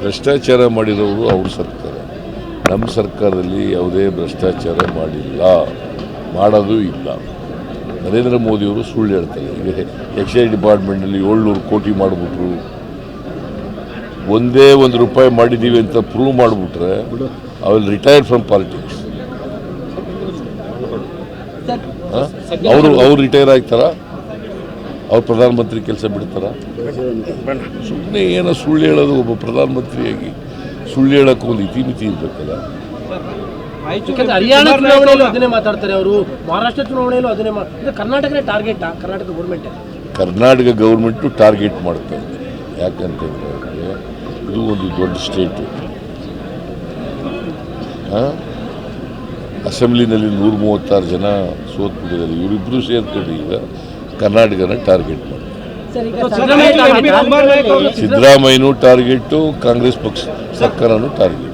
ಭ್ರಷ್ಟಾಚಾರ ಮಾಡಿರೋರು ಅವ್ರ ಸರ್ಕಾರ. ನಮ್ಮ ಸರ್ಕಾರದಲ್ಲಿ ಯಾವುದೇ ಭ್ರಷ್ಟಾಚಾರ ಮಾಡಿಲ್ಲ. ಮಾಡೋದು ಇಲ್ಲ. ನರೇಂದ್ರ ಮೋದಿಯವರು ಸುಳ್ಳು ಹೇಳ್ತಾರೆ. ಈಗ ಎಕ್ಸೈಸ್ ಡಿಪಾರ್ಟ್ಮೆಂಟಲ್ಲಿ ಏಳ್ನೂರು ಕೋಟಿ ಮಾಡಿಬಿಟ್ರು. ಒಂದೇ ಒಂದು ರೂಪಾಯಿ ಮಾಡಿದ್ದೀವಿ ಅಂತ ಪ್ರೂವ್ ಮಾಡಿಬಿಟ್ರೆ I will retire from politics. ಅವರು ಅವ್ರು ರಿಟೈರ್ ಆಗ್ತಾರ? ಅವ್ರು ಪ್ರಧಾನಮಂತ್ರಿ ಕೆಲಸ ಬಿಡ್ತಾರ? ಸುಮ್ಮನೆ ಏನೋ ಸುಳ್ಳು ಹೇಳೋದು ಒಬ್ಬ ಪ್ರಧಾನಮಂತ್ರಿಯಾಗಿ ಸುಳ್ಳು ಹೇಳೋಕ್ಕೂ ಒಂದು ಇತಿಮಿತಿ ಇರಬೇಕಲ್ಲ ಹರಿಯಾಣ ಚುನಾವಣೆಯಲ್ಲೂ ಅದನ್ನೇ ಮಾತಾಡ್ತಾರೆ ಅವರು. ಮಹಾರಾಷ್ಟ್ರ ಚುನಾವಣೆಯಲ್ಲೂ ಅದನ್ನೇ ಮಾತಾಡ್ತಾರೆ ಕರ್ನಾಟಕನೇ target Karnataka government Karnataka government target ಮಾಡ್ತಾ ಇದೆ. ಯಾಕಂತಂದ್ರೆ ಇದು ಒಂದು ದೊಡ್ಡ ಸ್ಟೇಟು ಅಸೆಂಬ್ಲಿನಲ್ಲಿ ನೂರ ಮೂವತ್ತಾರು ಜನ ಸೋತ್ಬಿಟ್ಟಿದ್ದಾರೆ. ಇವರಿಬ್ಬರು ಸೇರ್ಕೊಂಡು ಈಗ ಕರ್ನಾಟಕನ ಟಾರ್ಗೆಟ್ ಮಾಡಿ ಸಿದ್ದರಾಮಯ್ಯನೂ ಟಾರ್ಗೆಟು ಕಾಂಗ್ರೆಸ್ ಪಕ್ಷ ಸರ್ಕಾರನೂ ಟಾರ್ಗೆಟ್.